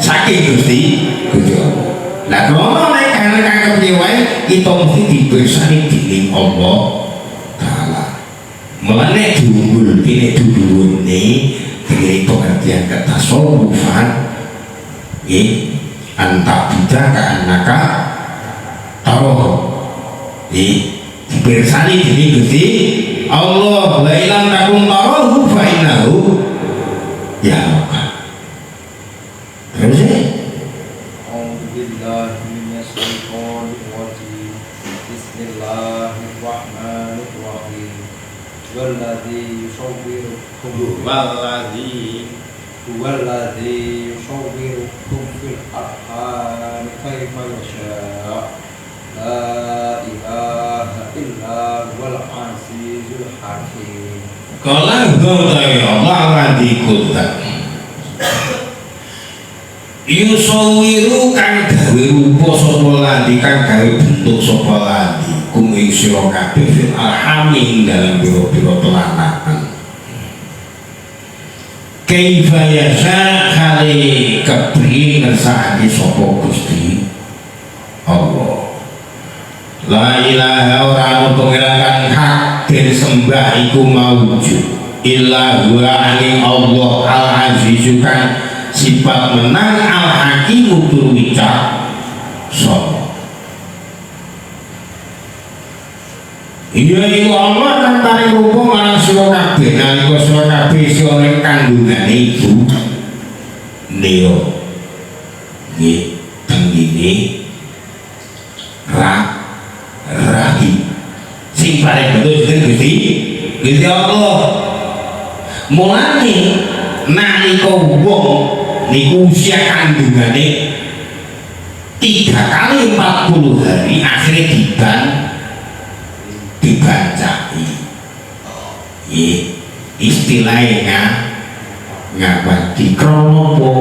saking Gusti Gusti lah krono nek kanggo piye wae kita mesti dibersani dening Allah taala. Mulane diunggul kene duduhune dari pengertian ketasawufan nggih antabida ka anaka taro. Di dipersani dini Gusti Allah. La ilam takum tarahu fa innahu ya terus ya? Bismillahirrahmanirrahim. الرجيم بسم الله الرحمن الرحيم والذي يصوركم والذي هو الذي يصوركم في الأرحام كيف يشاء لا إله إلا هو العزيز الحكيم Kala gaya Allah lagi kota Yusawiru kang gawe rupa sapa landi kang gawe bentuk sapa landi kum ing sira kabeh fil arhami ing dalam biro-biro pelanakan Kaifa yasha kali kepriye ngersakake sapa Gusti Allah. La ilaha ora ana pangeran hak den sembah iku maujud illa huwa Allah al azizu kang sifat menang al hakim tur wicak Iya iku Allah kang tarik rupa marang sira kabeh. Nalika sira kabeh sira ing kandungane ibu Neo nggih tengene ra rahim sing paling betul itu Gusti? Gusti Allah. Mulane nalika wong niku usia kandungane tiga kali 40 hari akhirnya diban dibancai ya istilahnya ngabadi krono po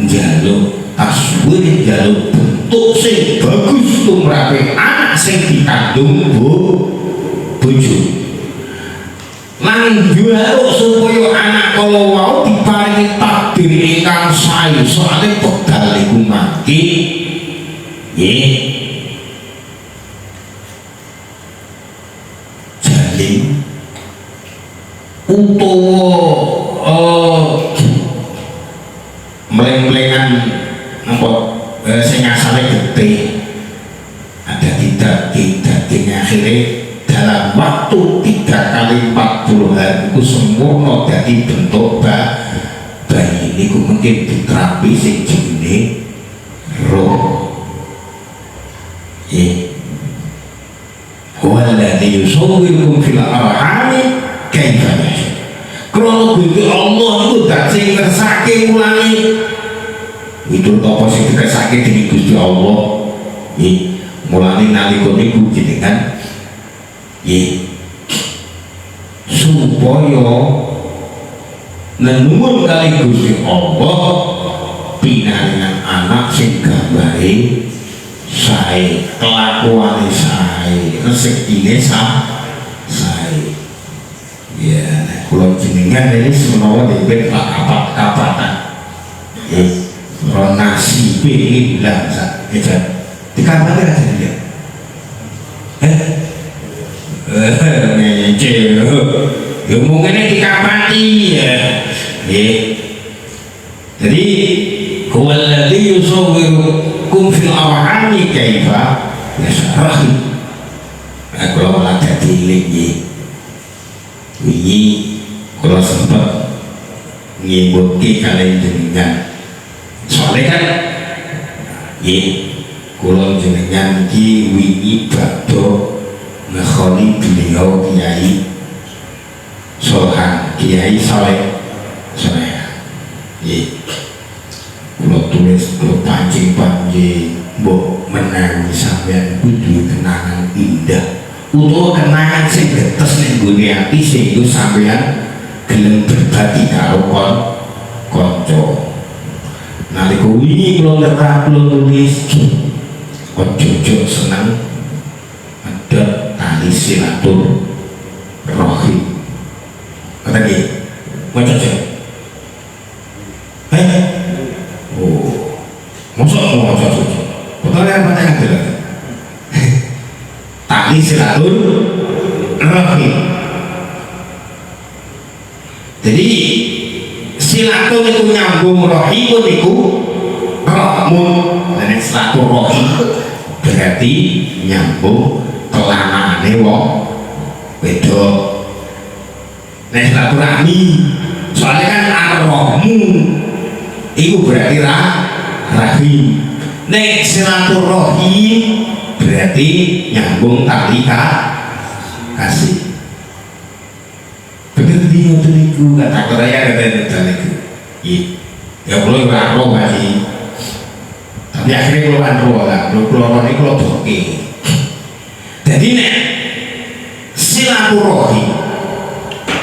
njaluk taswir njaluk bentuk sing bagus tumrape anak sing dikandung bu bojo. Lan njaluk supaya anak kala wau diparingi takdir ingkang sae soalnya pedal iku mati nggih utawa eh, meleng-melengan apa eh, sing asale gede ada tidak tidak akhirnya dalam waktu tiga kali 40 hari itu sempurna jadi bentuk ba bayi. Ini mungkin diterapi sing jenenge roh. Ya Walladhi yusawwirukum fil arhami kaifa. Kalau Gusti Allah itu dak sing ngersake mulane itu apa sing dikersake dening Gusti Allah. Nggih, mulane nalika niku jenengan nggih supaya nenuwun kali Gusti Allah pinaringan anak sing gambare sae kelakuane sae rezekine sa sae. Ya nek kula jenengan ini semenawa dipet kapat-kapatan ya ora nasibe iki bilang sa ya dikabari aja dia. Eh? Eh ngece ya mungkin dikapati ya. Ya jadi huwallazi yusawwirukum fil arhami kaifa yasha Nah, kalau malah jadi lagi wingi kalau sempat ngibuki kalian jenengan. Soalnya kan ya kalau jenengan ki wingi bado ngekholi beliau kiai sohan kiai soleh soleh ya kalau tulis kalau pancing-pancing mbok menangi sampean kudu kenangan indah. Utawa kenangan sing getes ning gone ati sehingga sampean gelem berbagi karo kon kanca nalika wingi kula ngerah kula nulis ojo-ojo seneng. Ada tali silatur rohim. Kata ki macam sih eh? Oh. Masa mau macam sih betul ya apa yang ada tali silatur rohim jadi silatur nyambung rohimun itu rohmun dan silaturahim berarti nyambung kelanane wong wedok nah silaturahmi soalnya kan arrohmu itu berarti rah, rahim. Nek silaturahim berarti nyambung tali kasih. Bener di ngoten niku. Kata Korea kata ngoten niku. Iya ya kula ora roh lagi tapi akhirnya kula kan roh lah kula roh niku kula doke jadi nek silaturahim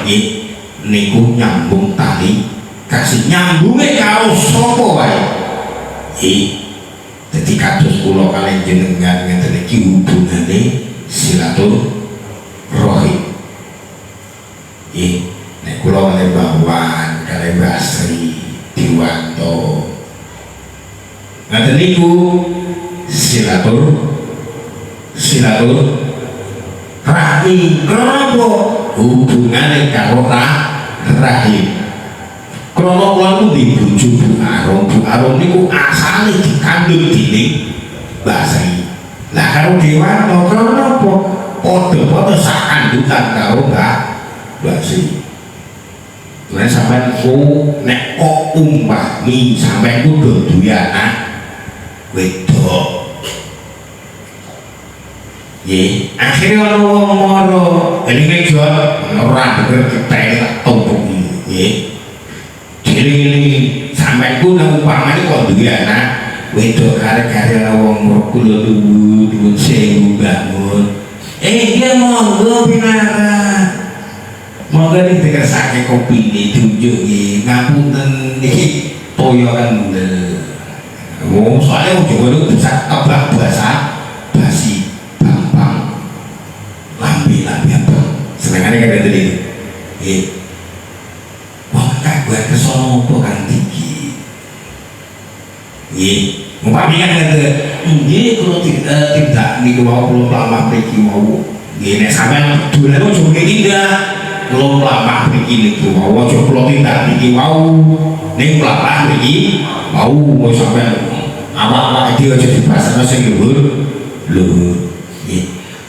iya niku nyambung tali kasih nyambungnya karo sapa wae? Iya jadi kados kula kalian jenengan ngeten iki hubungane silaturahim Iya, nek kula kali Mbah kali Mbah Diwanto. Ngaten niku silatur silatur. Rahmi kenapa hubungane karo rahim krono niku di bojo Bu Arum. Bu Arum niku asale dikandung dening Mbah Sri lah karo Dewanto krono apa? Padha-padha sak kandhutan karo Mbah basi Karena sampai ku nek kok umpami sampai ku do duwe anak wedok. Ye, akhirnya ana wong moro, elinge jual ora denger kita tak tumpuk ye. Jadi ini sampai ku nek umpamane kok duwe anak wedok kare-kare ana wong moro kula duwun sewu bangun. Eh, dia monggo pinara. Monggo nih dengan sakit kopi ini tunjuk nih ngapunten nih toyo kan Oh, soalnya ujung itu bisa kebak bahasa basi gampang lambi lambi apa senengannya kayak tadi eh wah kak gue kesono apa kan tinggi eh umpamanya kan kata ini kalau tidak tidak nih kalau belum lama pergi mau ini sampai dulu ujung tidak lamah begini tuh mau coba lo tidak begini mau nih lamah begini mau mau sampai awak-awak itu aja dipasang aja luhur luhur ya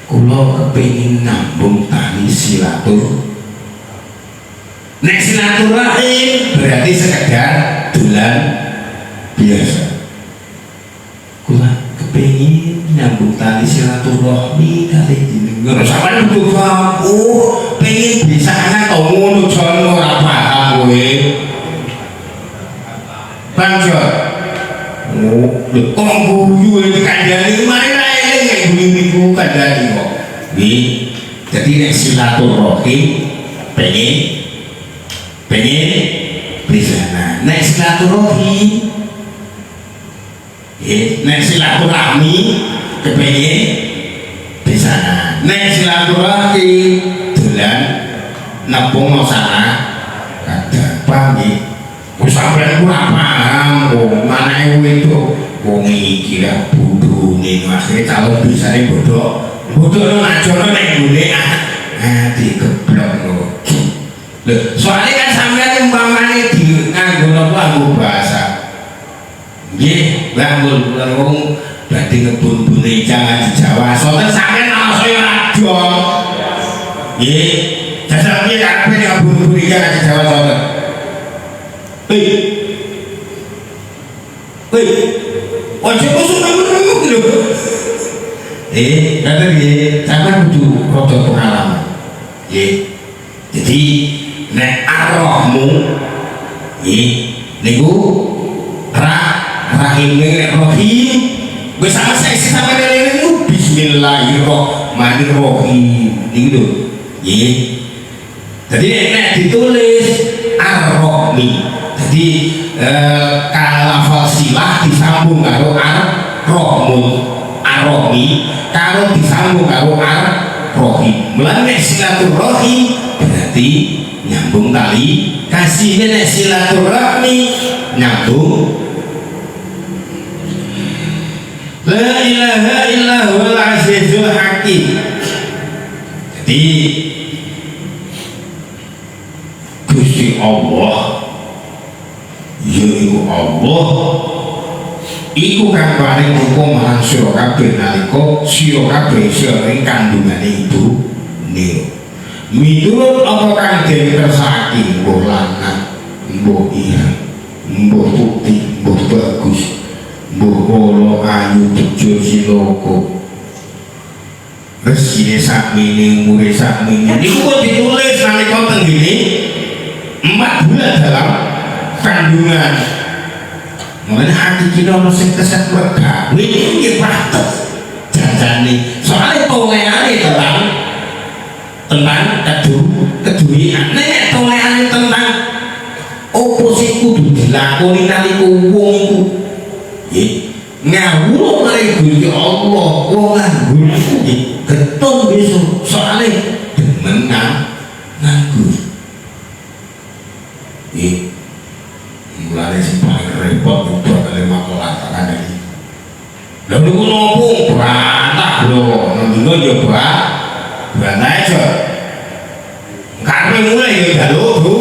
kulo kepingin nambung tali silatur nek silaturahim berarti sekedar dolan biasa. Kulo kepingin nyambung tali silaturahmi kali ini nggak sampai butuh kamu pengen bisa anak tau ngono jono ora paham kowe Bang Jo Oh, kok guyu iki kandhane mari ra eling nek guyu niku kandhane kok. Nggih. Dadi nek silaturahim pengen pengen bisa nah nek silaturahim ya nek silaturahmi kepengen bisa nek silaturahim dolan nepung sana kadang paham nggih wis sampeyan ku paham. Kok manake itu? Wong iki lah bodhone akhire calon bisane bodho. Bodho ngajono nek ngene. Ah dikeblok lho. Lho soalnya kan sampeyan umpamane di nganggo napa nganggo bahasa. Nggih bangun wong badhe ngebun-bune jangan di Jawa. Soalnya ana saya radio nggih jasa piye kabeh ngebun-bune jangan di Jawa soalnya Hei. Hei. Ojo kusuk nemu lho. Eh, kata dia, sampai kudu rada pengalaman. Nggih. Jadi nek arrohmu nggih niku ra rahime rohim wis sampai dari niku bismillahirrahmanirrahim niku lho. Nggih. Jadi nek ditulis arrohmi jadi eh, kalafal silah disambung karo ar rohmun arohi karo disambung karo ar rohi melane silaturahim berarti nyambung tali. Kasih nek silaturahmi nyambung. La ilaha illa huwal azizul hakim. Jadi Gusti Allah Yaiku Allah Iku kang paring hukum marang sira kabeh nalika sira kabeh sira ing kandungane ibu nil. Miturut apa kang den kersaki mbuh lanang, mbuh iya, mbuh putih, mbuh bagus, mbuh kala ayu bejo siloko. Resine sakmene, umure sakmene. Niku kok ditulis nalika tenggene bulan dalam kandungan. Mulane hati kita ono sing keset gawe iki praktek. Janjane. Soale toleane tentang tentang kedu keduwian. Nek toleane tentang opo sing kudu dilakoni nalika wong iku nggih ngawur kare Gusti Allah. Iku nggih getun besok. Soale demen nang nganggur. ini mulai sing paling repot itu adalah makalah tangan dari lalu gue nopo? Berantak bro. Nanti gue coba berantai aja. Karena mulai ya jalo bro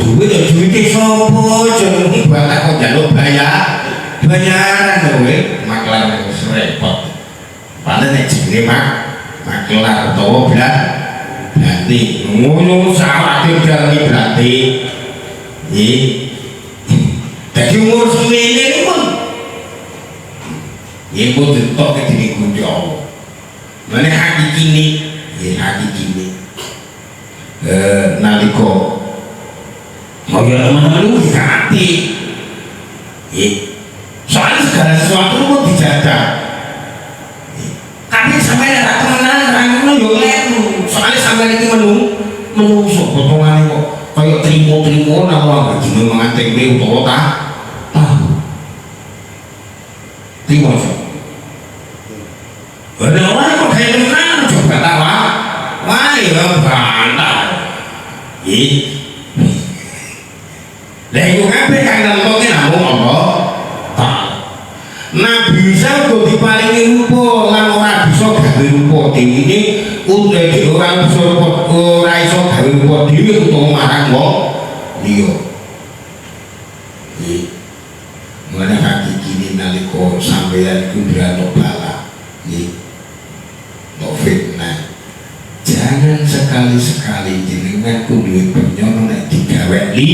duit ya duit di sopo jalo ini buat bayar. Bayaran gue makalah yang repot. Paling yang jenis mak makalah atau berantai ngunung sama tim jalan berantai Iya, jadi umur semene ini pun ya pun tentok ke diri Gusti Allah. Mana hati kini ya hati kini. Eh naliko mau ya teman-teman. Itu hati. Ya soalnya segala sesuatu pun dijajah tapi sampai ada temenan orang itu ya soalnya sampai ini menung menusuk potongan kok kayak terima-terima nama gajinya mangan tempe utawa terima sih ada orang kok kayak tenan coba tahu wah ya bantah ih lah itu kabeh kang nemtoke namung Allah Nabi Isa kok diparingi rupa lan gawe rupa dhewe udah di orang bisa ora iso gawe dhewe utawa marang wong liya. Nggih. Mulane hati kini nalika sampeyan iku ndrano bala. Nggih. No fitnah. Jangan sekali-sekali jenengan ku duwe penyono nek digawe li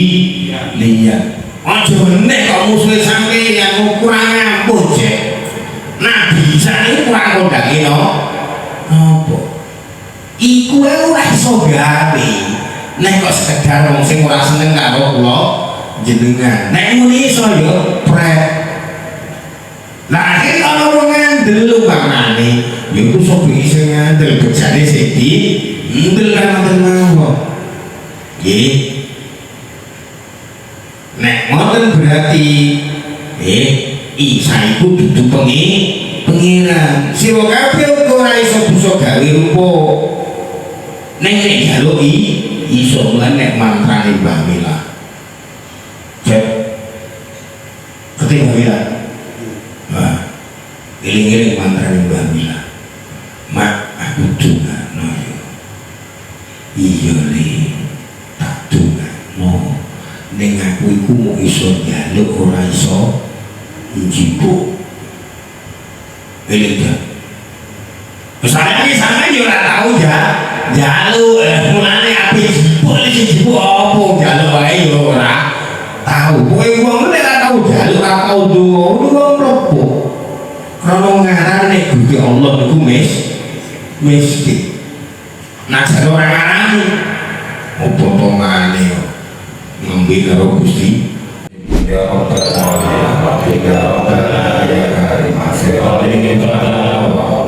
liyan. Aja nek kok musuhe sampeyan kurang ampuh, Cek. Nabi Isa ini kurang kondangi no apa iku ora iso gawe. Nek kok sekedar wong sing ora seneng karo kula jenengan. Nek muni iso yo pret lah iki ana wong ngandel lho mangane yo ku sok iki ngandel bejane sing di ndel kan ngoten mawon. Nggih. Nek ngoten berarti eh Isa iku dudu pengi pengiran sira kabeh ora iso bisa gawe rupa ning nek jaluk i iso nek mantrane Mbah Mila. Cek ketika Mila. Wah iling-iling mantrane Mbah Mila. Mak aku dungano iya le. Tak dungano ning aku iku mau iso jaluk ora iso. Njipuk Elinda Misalnya ini sama ini orang tahu ya Jalu eh mulane api jipuk ini jipuk apa jalu wae yo ora tahu kowe wong nek ora tahu jalu ora tahu niku wong mlebu. Krana ngarane Gusti Allah niku mis miskin nah jare ora ngarani apa tongane ngembe karo Gusti. Ya Alamin Ya Alamin Ya Holy Mother,